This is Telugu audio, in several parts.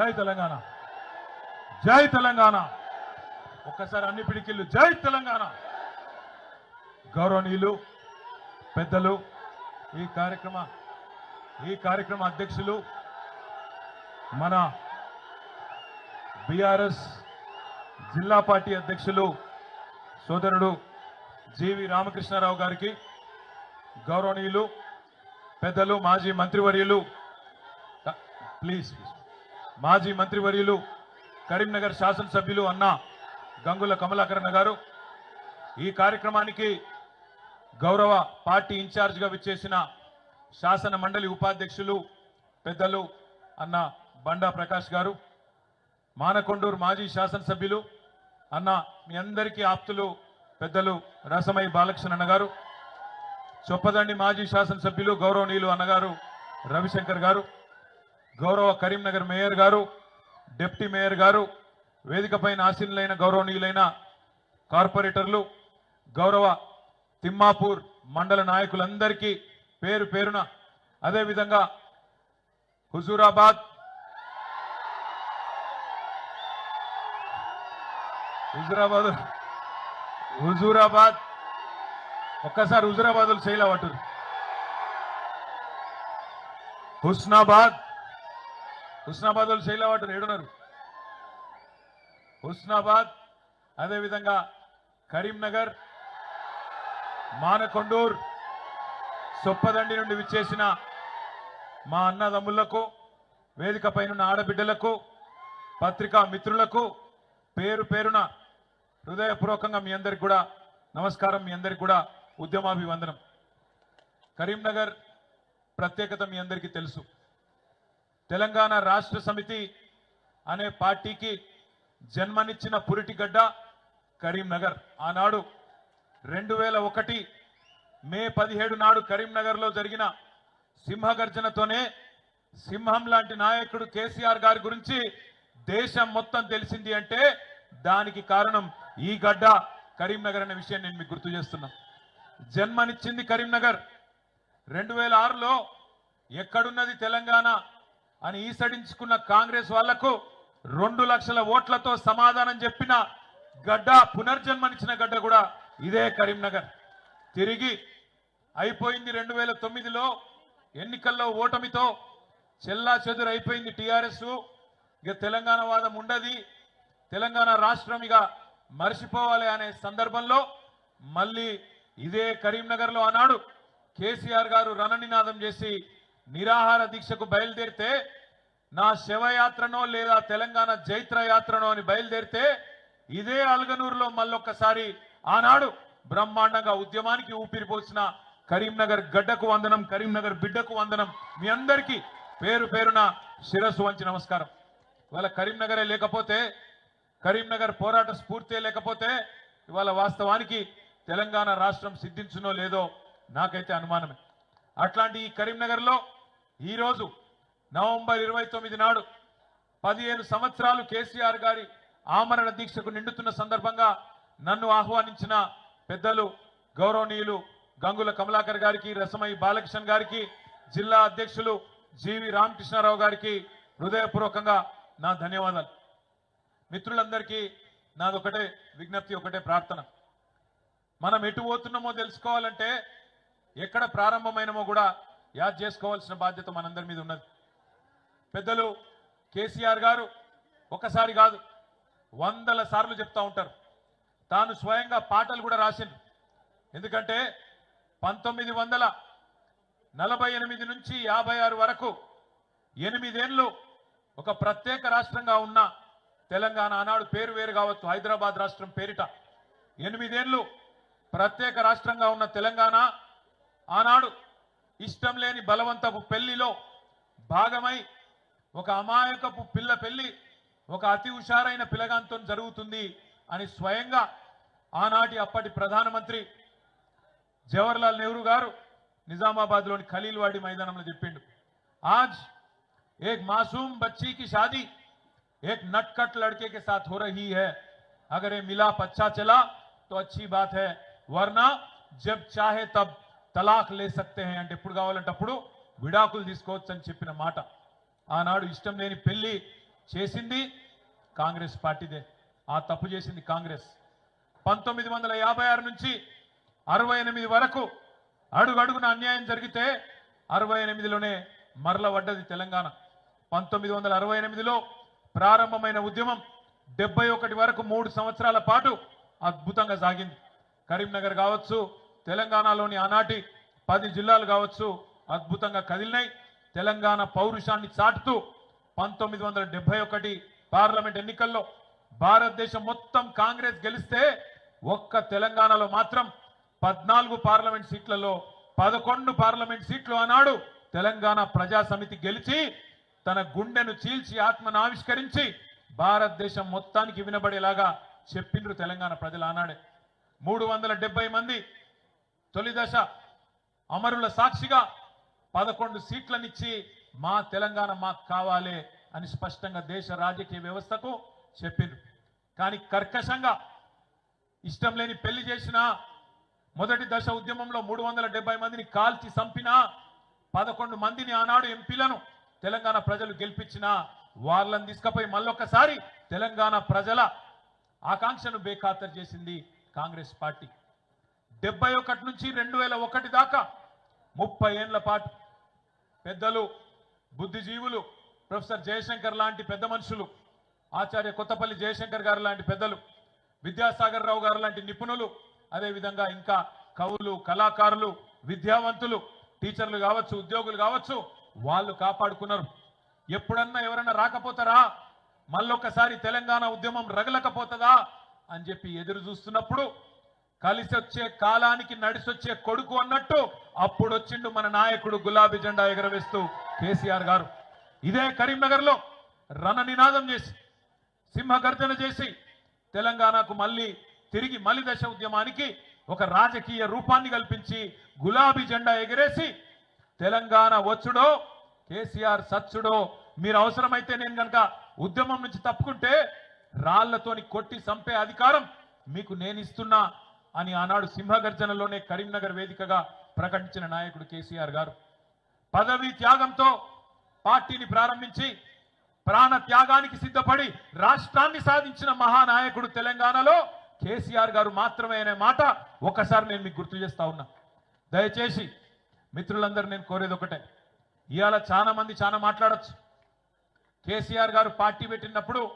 జై తెలంగాణ. జై తెలంగాణ. ఒక్కసారి అన్ని పిడికిళ్ళు. జై తెలంగాణ. గౌరవనీయులు పెద్దలు ఈ కార్యక్రమ ఈ కార్యక్రమ అధ్యక్షులు మన బీఆర్ఎస్ జిల్లా పార్టీ అధ్యక్షులు సోదరుడు జీవి రామకృష్ణారావు గారికి గౌరవనీయులు పెద్దలు మాజీ మంత్రివర్యులు ప్లీజ్. మాజీ మంత్రివర్యులు కరీంనగర్ శాసనసభ్యులు అన్న గంగుల కమలాకరణ గారు ఈ కార్యక్రమానికి గౌరవ పార్టీ ఇన్ఛార్జ్గా విచ్చేసిన శాసన మండలి ఉపాధ్యక్షులు పెద్దలు అన్న బండా ప్రకాష్ గారు మానకొండూరు మాజీ శాసనసభ్యులు అన్న మీ అందరికీ ఆప్తులు పెద్దలు రసమై బాలకృష్ణ గారు చొప్పదండి మాజీ శాసనసభ్యులు గౌరవనీయులు అన్నగారు రవిశంకర్ గారు గౌరవ కరీంనగర్ మేయర్ గారు డిప్టీ మేయర్ గారు వేదికపైన ఆశీనులైన గౌరవనీయులైన కార్పొరేటర్లు గౌరవ తిమ్మాపూర్ మండల నాయకులందరికీ పేరు పేరున అదేవిధంగా హుజూరాబాద్ హుజూరాబాద్ హుజూరాబాద్ ఒక్కసారి హుజూరాబాద్ శైలా హుస్నాబాద్ హుస్నాబాద్ వాళ్ళు శైలా వాటర్ ఏడున్నారు. హుస్నాబాద్ అదేవిధంగా కరీంనగర్ మానకొండూర్ సొప్పదండి నుండి విచ్చేసిన మా అన్నదమ్ములకు వేదిక పైన ఆడబిడ్డలకు పత్రికా మిత్రులకు పేరు పేరున హృదయపూర్వకంగా మీ అందరికి కూడా నమస్కారం మీ అందరికి కూడా ఉద్యమాభివందనం. కరీంనగర్ ప్రత్యేకత మీ అందరికీ తెలుసు. తెలంగాణ రాష్ట్ర సమితి అనే పార్టీకి జన్మనిచ్చిన పురిటిగడ్డ కరీంనగర్. ఆనాడు రెండు వేల ఒకటి మే పదిహేడు నాడు కరీంనగర్లో జరిగిన సింహగర్జనతోనే సింహం లాంటి నాయకుడు కేసీఆర్ గారి గురించి దేశం మొత్తం తెలిసింది అంటే దానికి కారణం ఈ గడ్డ కరీంనగర్ అనే విషయం నేను మీకు గుర్తు చేస్తున్నా. జన్మనిచ్చింది కరీంనగర్. రెండు వేల ఆరులో ఎక్కడున్నది తెలంగాణ? అని ఈసడించుకున్న కాంగ్రెస్ వాళ్ళకు రెండు లక్షల ఓట్లతో సమాధానం చెప్పిన గడ్డ పునర్జన్మనిచ్చిన గడ్డ కూడా ఇదే కరీంనగర్. తిరిగి అయిపోయింది రెండు వేల తొమ్మిదిలో ఎన్నికల్లో ఓటమితో చెల్లా చెదురు అయిపోయింది టీఆర్ఎస్. ఇక తెలంగాణ వాదం ఉండది. తెలంగాణ రాష్ట్రం ఇక మర్చిపోవాలి అనే సందర్భంలో మళ్ళీ ఇదే కరీంనగర్లో ఆనాడు కేసీఆర్ గారు రణనినాదం చేసి నిరాహార దీక్షకు బయలుదేరితే నా శవయాత్రనో లేదా తెలంగాణ జైత్ర యాత్రనో అని బయలుదేరితే ఇదే అల్గనూరులో మళ్ళొక్కసారి ఆనాడు బ్రహ్మాండంగా ఉద్యమానికి ఊపిరిపోసిన కరీంనగర్ గడ్డకు వందనం కరీంనగర్ బిడ్డకు వందనం. మీ అందరికీ పేరు పేరున శిరస్సు వంచి నమస్కారం. ఇవాళ కరీంనగరే లేకపోతే కరీంనగర్ పోరాట స్ఫూర్తే లేకపోతే ఇవాళ వాస్తవానికి తెలంగాణ రాష్ట్రం సిద్ధించునో లేదో నాకైతే అనుమానమే. అట్లాంటి ఈ కరీంనగర్లో ఈరోజు నవంబర్ ఇరవై తొమ్మిది నాడు పదిహేను సంవత్సరాలు కేసీఆర్ గారి ఆమరణ దీక్షకు నిండుతున్న సందర్భంగా నన్ను ఆహ్వానించిన పెద్దలు గౌరవనీయులు గంగుల కమలాకర్ గారికి రసమై బాలకృష్ణ గారికి జిల్లా అధ్యక్షులు జీవి రామకృష్ణారావు గారికి హృదయపూర్వకంగా నా ధన్యవాదాలు. మిత్రులందరికీ నాదొకటే విజ్ఞప్తి ఒకటే ప్రార్థన. మనం ఎటు పోతున్నామో తెలుసుకోవాలంటే ఎక్కడ ప్రారంభమైనమో కూడా యాద్ చేసుకోవాల్సిన బాధ్యత మనందరి మీద ఉన్నది. పెద్దలు కేసీఆర్ గారు ఒకసారి కాదు వందల సార్లు చెప్తా ఉంటారు. తాను స్వయంగా పాటలు కూడా రాసింది ఎందుకంటే పంతొమ్మిది వందల నలభై ఎనిమిది నుంచి యాభై ఆరు వరకు ఎనిమిదేళ్ళు ఒక ప్రత్యేక రాష్ట్రంగా ఉన్న తెలంగాణ ఆనాడు పేరు వేరు కావచ్చు హైదరాబాద్ రాష్ట్రం పేరిట. ఎనిమిదేళ్ళు ప్రత్యేక రాష్ట్రంగా ఉన్న తెలంగాణ ఆనాడు ఇష్టం లేని బలవంతపు పెళ్లిలో భాగమై ఒక అమాయకపు పిల్ల పెళ్లి ఒక అతి హుషారైన పిల్లగాంతో జరుగుతుంది అని స్వయంగా ఆనాటి అప్పటి ప్రధానమంత్రి జవహర్లాల్ నెహ్రూ గారు నిజామాబాద్లోని ఖలీల్వాడి మైదానంలో చెప్పిండు ఆజ్ एक मासूम बच्ची की शादी एक नटकट लड़के के साथ हो रही है अगर ये मिलाप अच्छा चला तो अच्छी बात है वरना जब चाहे तब తలాక్ లేసక్తే అంటే ఎప్పుడు కావాలంటే అప్పుడు విడాకులు తీసుకోవచ్చు అని చెప్పిన మాట. ఆనాడు ఇష్టం లేని పెళ్ళి చేసింది కాంగ్రెస్ పార్టీదే. ఆ తప్పు చేసింది కాంగ్రెస్. పంతొమ్మిది వందల యాభై ఆరు నుంచి అరవై ఎనిమిది వరకు అడుగడుగున అన్యాయం జరిగితే అరవై ఎనిమిదిలోనే మరల పడ్డది తెలంగాణ. పంతొమ్మిది వందల అరవై ఎనిమిదిలో ప్రారంభమైన ఉద్యమం డెబ్బై ఒకటి వరకు మూడు సంవత్సరాల పాటు అద్భుతంగా సాగింది. కరీంనగర్ కావచ్చు తెలంగాణలోని ఆనాటి పది జిల్లాలు కావచ్చు అద్భుతంగా కదిలినాయి. తెలంగాణ పౌరుషాన్ని చాటుతూ పంతొమ్మిది వందల డెబ్బై ఒకటి పార్లమెంట్ ఎన్నికల్లో భారతదేశం మొత్తం కాంగ్రెస్ గెలిస్తే ఒక్క తెలంగాణలో మాత్రం పద్నాలుగు పార్లమెంట్ సీట్లలో పదకొండు పార్లమెంట్ సీట్లు ఆనాడు తెలంగాణ ప్రజా సమితి గెలిచి తన గుండెను చీల్చి ఆత్మను ఆవిష్కరించి భారతదేశం మొత్తానికి వినబడేలాగా చెప్పిండ్రు తెలంగాణ ప్రజలు ఆనాడే. మూడు వందల మంది తొలి దశ అమరుల సాక్షిగా పదకొండు సీట్లనిచ్చి మా తెలంగాణ మాకు కావాలి అని స్పష్టంగా దేశ రాజకీయ వ్యవస్థకు చెప్పిండ్రు కానీ కర్కశంగా ఇష్టం లేని పెళ్ళి చేసిన మొదటి దశ ఉద్యమంలో మూడు వందల డెబ్బై మందిని కాల్చి చంపిన పదకొండు మందిని ఆనాడు ఎంపీలను తెలంగాణ ప్రజలు గెలిపించిన వాళ్ళని తీసుకుపోయి మళ్ళొక్కసారి తెలంగాణ ప్రజల ఆకాంక్షను బేఖాతరు చేసింది కాంగ్రెస్ పార్టీ. డెబ్బై ఒకటి నుంచి రెండు వేల ఒకటి దాకా ముప్పై ఏండ్ల పాటు పెద్దలు బుద్ధిజీవులు ప్రొఫెసర్ జయశంకర్ లాంటి పెద్ద మనుషులు ఆచార్య కొత్తపల్లి జయశంకర్ గారు లాంటి పెద్దలు విద్యాసాగర్ రావు గారు లాంటి నిపుణులు అదేవిధంగా ఇంకా కవులు కళాకారులు విద్యావంతులు టీచర్లు కావచ్చు ఉద్యోగులు కావచ్చు వాళ్ళు కాపాడుకున్నారు. ఎప్పుడన్నా ఎవరన్నా రాకపోతారా? మళ్ళొకసారి తెలంగాణ ఉద్యమం రగలకపోతుందా? అని చెప్పి ఎదురు చూస్తున్నప్పుడు కలిసి వచ్చే కాలానికి నడిసొచ్చే కొడుకు అన్నట్టు అప్పుడు వచ్చిండు మన నాయకుడు గులాబీ జెండా ఎగరవేస్తూ కేసీఆర్ గారు. ఇదే కరీంనగర్లో రణ నినాదం చేసి సింహగర్జన చేసి తెలంగాణకు మళ్ళీ తిరిగి మలి దశ ఉద్యమానికి ఒక రాజకీయ రూపాన్ని కల్పించి గులాబీ జెండా ఎగిరేసి తెలంగాణ వచ్చుడో కేసీఆర్ సచ్చుడో మీరు అవసరమైతే నేను కనుక ఉద్యమం నుంచి తప్పుకుంటే రాళ్ళతోని కొట్టి చంపే అధికారం మీకు నేను ఇస్తున్నా అని ఆనాడు సింహగర్జనలోనే కరీంనగర్ వేదికగా ప్రకటించిన నాయకుడు కేసీఆర్ గారు. పదవి త్యాగంతో పార్టీని ప్రారంభించి ప్రాణ త్యాగానికి సిద్ధపడి రాష్ట్రాన్ని సాధించిన మహానాయకుడు తెలంగాణలో కేసీఆర్ గారు మాత్రమే అనే మాట ఒకసారి నేను మీకు గుర్తు చేస్తా ఉన్నా. దయచేసి మిత్రులందరూ నేను కోరేది ఒకటే. ఇవాళ చాలా మంది చాలా మాట్లాడొచ్చు. కేసీఆర్ గారు పార్టీ పెట్టినప్పుడు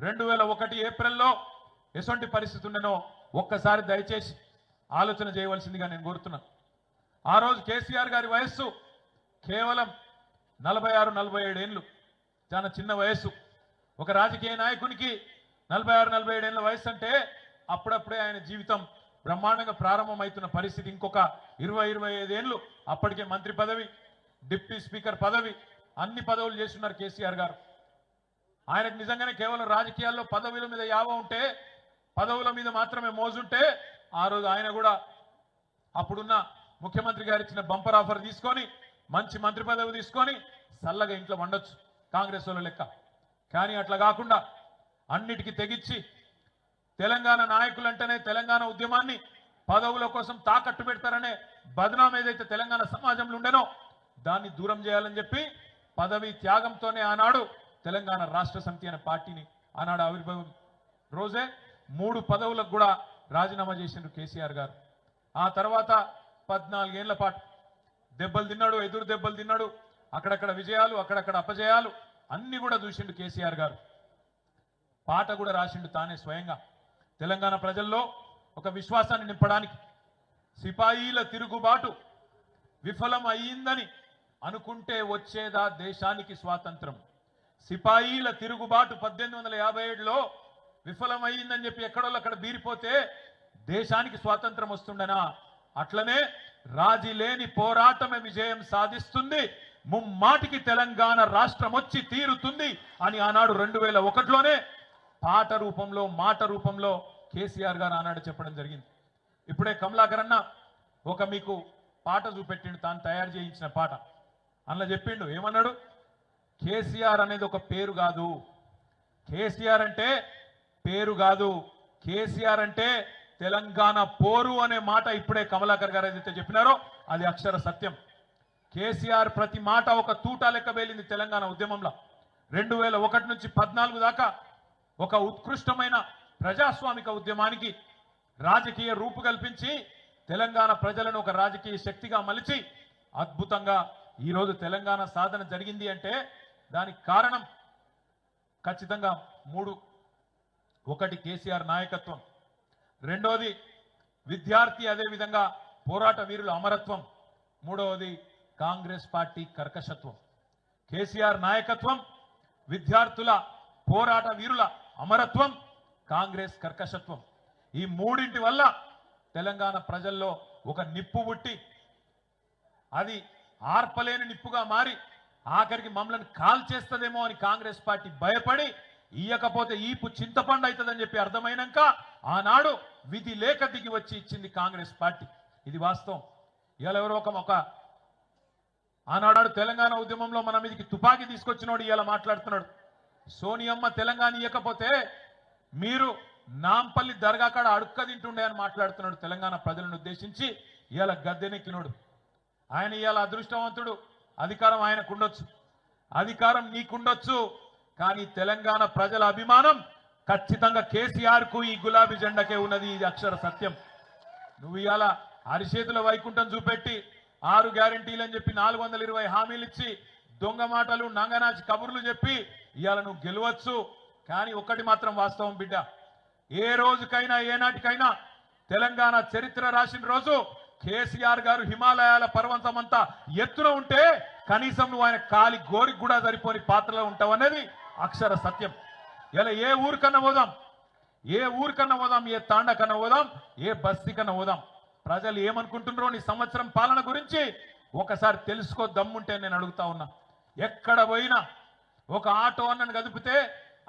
రెండు వేల ఒకటి ఏప్రిల్లో ఎటువంటి పరిస్థితి ఉండనో ఒక్కసారి దయచేసి ఆలోచన చేయవలసిందిగా నేను కోరుతున్నా. ఆ రోజు కేసీఆర్ గారి వయస్సు కేవలం నలభై ఆరు నలభై ఏడేళ్ళు చాలా చిన్న వయస్సు. ఒక రాజకీయ నాయకునికి నలభై ఆరు నలభై ఏడేళ్ళ వయసు అంటే అప్పుడప్పుడే ఆయన జీవితం బ్రహ్మాండంగా ప్రారంభమవుతున్న పరిస్థితి ఇంకొక ఇరవై ఇరవై ఐదేళ్ళు అప్పటికే మంత్రి పదవి డిప్యూటీ స్పీకర్ పదవి అన్ని పదవులు చేస్తున్నారు కేసీఆర్ గారు. ఆయనకు నిజంగానే కేవలం రాజకీయాల్లో పదవుల మీద యావ ఉంటే పదవుల మీద మాత్రమే మోజుంటే ఆ రోజు ఆయన కూడా అప్పుడున్న ముఖ్యమంత్రి గారు ఇచ్చిన బంపర్ ఆఫర్ తీసుకొని మంచి మంత్రి పదవి తీసుకొని చల్లగా ఇంట్లో వండొచ్చు కాంగ్రెస్ వాళ్ళ లెక్క. కానీ అట్లా కాకుండా అన్నిటికీ తెగిచ్చి తెలంగాణ నాయకులంటేనే తెలంగాణ ఉద్యమాన్ని పదవుల కోసం తాకట్టు పెడతారనే బదనాం ఏదైతే తెలంగాణ సమాజంలో ఉండేనో దాన్ని దూరం చేయాలని చెప్పి పదవి త్యాగంతోనే ఆనాడు తెలంగాణ రాష్ట్ర సమితి అనే పార్టీని ఆనాడు ఆవిర్భావం రోజే మూడు పదవులకు కూడా రాజీనామా చేసిండు కేసీఆర్ గారు. ఆ తర్వాత పద్నాలుగేళ్ళ పాటు దెబ్బలు తిన్నాడు ఎదురు దెబ్బలు తిన్నాడు అక్కడక్కడ విజయాలు అక్కడక్కడ అపజయాలు అన్ని కూడా చూసిండు కేసీఆర్ గారు. పాట కూడా రాసిండు తానే స్వయంగా. తెలంగాణ ప్రజల్లో ఒక విశ్వాసాన్ని నింపడానికి సిపాయిల తిరుగుబాటు విఫలం అయ్యిందని అనుకుంటే వచ్చేదా దేశానికి స్వాతంత్రం. సిపాయిల తిరుగుబాటు పద్దెనిమిది వందల యాభై ఏడులో విఫలమైందని చెప్పి ఎక్కడోళ్ళు అక్కడ బీరిపోతే దేశానికి స్వాతంత్రం వస్తుండనా? అట్లనే రాజీ లేని పోరాటమే విజయం సాధిస్తుంది. ముమ్మాటికి తెలంగాణ రాష్ట్రం వచ్చి తీరుతుంది అని ఆనాడు రెండు వేల ఒకటిలోనే పాట రూపంలో మాట రూపంలో కేసీఆర్ గారు ఆనాడు చెప్పడం జరిగింది. ఇప్పుడే కమలాకర్ అన్న ఒక మీకు పాట చూపెట్టిండు తాను తయారు చేయించిన పాట. అందులో చెప్పిండు ఏమన్నాడు? కేసీఆర్ అనేది ఒక పేరు కాదు. కేసీఆర్ అంటే పేరు కాదు. కేసీఆర్ అంటే తెలంగాణ పోరు అనే మాట ఇప్పుడే కమలాకర్ గారు ఏదైతే చెప్పినారో అది అక్షర సత్యం. కేసీఆర్ ప్రతి మాట ఒక తూటా లెక్క వేలింది తెలంగాణ ఉద్యమంలో. రెండు వేల ఒకటి నుంచి పద్నాలుగు దాకా ఒక ఉత్కృష్టమైన ప్రజాస్వామిక ఉద్యమానికి రాజకీయ రూపు కల్పించి తెలంగాణ ప్రజలను ఒక రాజకీయ శక్తిగా మలిచి అద్భుతంగా ఈరోజు తెలంగాణ సాధన జరిగింది అంటే దానికి కారణం ఖచ్చితంగా మూడు ఒకటి కేసీఆర్ నాయకత్వం. రెండోది విద్యార్థి అదేవిధంగా పోరాట వీరుల అమరత్వం. మూడవది కాంగ్రెస్ పార్టీ కర్కశత్వం. కేసీఆర్ నాయకత్వం విద్యార్థుల పోరాట వీరుల అమరత్వం కాంగ్రెస్ కర్కశత్వం. ఈ మూడింటి వల్ల తెలంగాణ ప్రజల్లో ఒక నిప్పు పుట్టి అది ఆర్పలేని నిప్పుగా మారి ఆఖరికి మమ్మల్ని కాల్ చేస్తుందేమో అని కాంగ్రెస్ పార్టీ భయపడి ఇయ్యకపోతే ఈపు చింతపండు అవుతుందని చెప్పి అర్థమైనాక ఆనాడు విధి లేక దిగి వచ్చి ఇచ్చింది కాంగ్రెస్ పార్టీ. ఇది వాస్తవం. ఇవాళ ఎవరో ఒక ఒక ఆనాడు తెలంగాణ ఉద్యమంలో మన మీదకి తుపాకీ తీసుకొచ్చినోడు ఇవాళ మాట్లాడుతున్నాడు. సోనియమ్మ తెలంగాణ ఇవ్వకపోతే మీరు నాంపల్లి దర్గా కాడ అడుక్క తింటుండే అని మాట్లాడుతున్నాడు తెలంగాణ ప్రజలను ఉద్దేశించి ఇవాళ గద్దెనెక్కినోడు. ఆయన ఇవాళ అదృష్టవంతుడు. అధికారం ఆయనకుండొచ్చు. అధికారం నీకుండొచ్చు. కానీ తెలంగాణ ప్రజల అభిమానం ఖచ్చితంగా కేసీఆర్కు ఈ గులాబీ జెండకే ఉన్నది ఇది అక్షర సత్యం. నువ్వు ఇవాళ అరిచేతుల వైకుంఠం చూపెట్టి ఆరు గ్యారంటీలు అని చెప్పి నాలుగు వందల ఇరవై హామీలు ఇచ్చి దొంగ మాటలు నంగనాచి కబుర్లు చెప్పి ఇవాళ నువ్వు గెలవచ్చు. కానీ ఒక్కటి మాత్రం వాస్తవం బిడ్డ ఏ రోజుకైనా ఏనాటికైనా తెలంగాణ చరిత్ర రాసిన రోజు కేసీఆర్ గారు హిమాలయాల పర్వతమంతా ఎత్తున ఉంటే కనీసం నువ్వు ఆయన కాలి గోరికి కూడా సరిపోని పాత్రలో ఉంటావు అనేది అక్షర సత్యం. ఇలా ఏ ఊరికన్నా పోదాం? ఏ ఊరికన్నా పోదాం? ఏ తాండకన్నా పోదాం? ఏ బస్తీకన్నా పోదాం? ప్రజలు ఏమనుకుంటున్నారో నీ సంవత్సరం పాలన గురించి ఒకసారి తెలుసుకో దమ్ముంటే నేను అడుగుతా ఉన్నా. ఎక్కడ పోయినా ఒక ఆటో అన్నను కదిపితే